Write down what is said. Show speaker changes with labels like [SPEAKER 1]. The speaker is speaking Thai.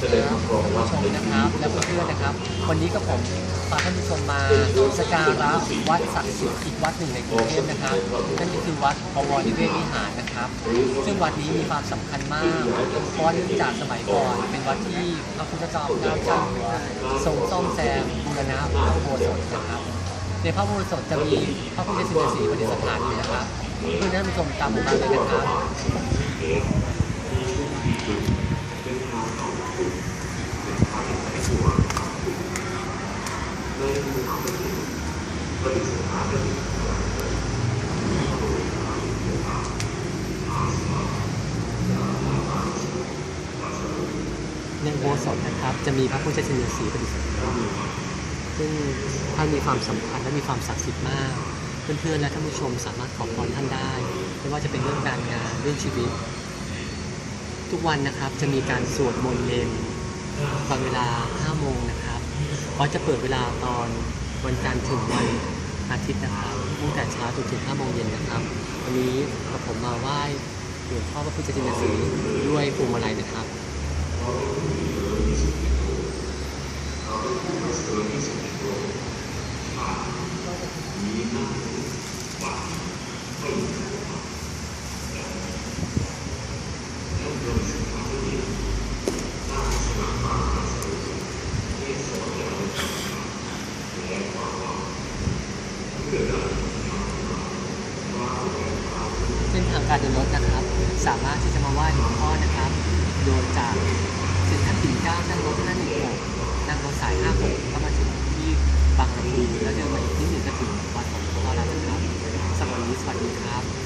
[SPEAKER 1] ผู้ชมนะครับและเพื่อนๆนะครับ วันนี้ก็ผมพาท่านผู้ชมมาสการะวัดศักดิ์สิทธิ์อีกวัดหนึ่งในกรุงเทพนะครับนั่นก็คือวัดบวรนิเวศวิหารนะครับ ซึ่งวัดนี้มีความสำคัญมากเพราะเนื่องจากสมัยก่อนเป็นวัดที่พระพุทธเจ้าพระเจ้าเจ้าอยู่หัวทรงซ่อมแซมบูรณะพระอุโบสถนะครับในพระอุโบสถจะมีพระพุทธชินสีประดิษฐานอยู่นะครับเพื่อนท่านผู้ชมตามผมมาเลยนะครับ ในโบสถนะครับ จะมีพระพุทธชินสีประดิษฐานอยู่ซึ่งท่านมีความสำคัญและมีความศักดิ์สิทธิ์มาก เพื่อนๆและท่านผู้ชมสามารถขอพรท่านได้ ไม่ว่าจะเป็นเรื่องการงานเรื่องชีวิต ทุกวันนะครับจะมีการสวดมนต์เย็นตอนเวลา5โมงนะครับเพราะจะเปิดเวลาตอนวันจันทร์ถึงวัน อาทิตย์นะครับตั้งแต่เช้าจนถึง5โมงเย็นนะครับ วันนี้กับผมมาไหว้หลวงพ่อพระพุทธชินสีด้วยพวงมาลัยนะครับ การเดินรถนะครับ สามารถที่จะมาไหว้หลวงพ่อนะครับ โดยจากเซ็นทรัลปิ่นเกล้านั่งรถ516นั่งรถสาย56ก็มาถึงที่บางลำพูแล้วเดินมาอีกนิดหนึ่งก็ถึงวัดของหลวงพ่อแล้วนะครับสวัสดีสวัสดีครับ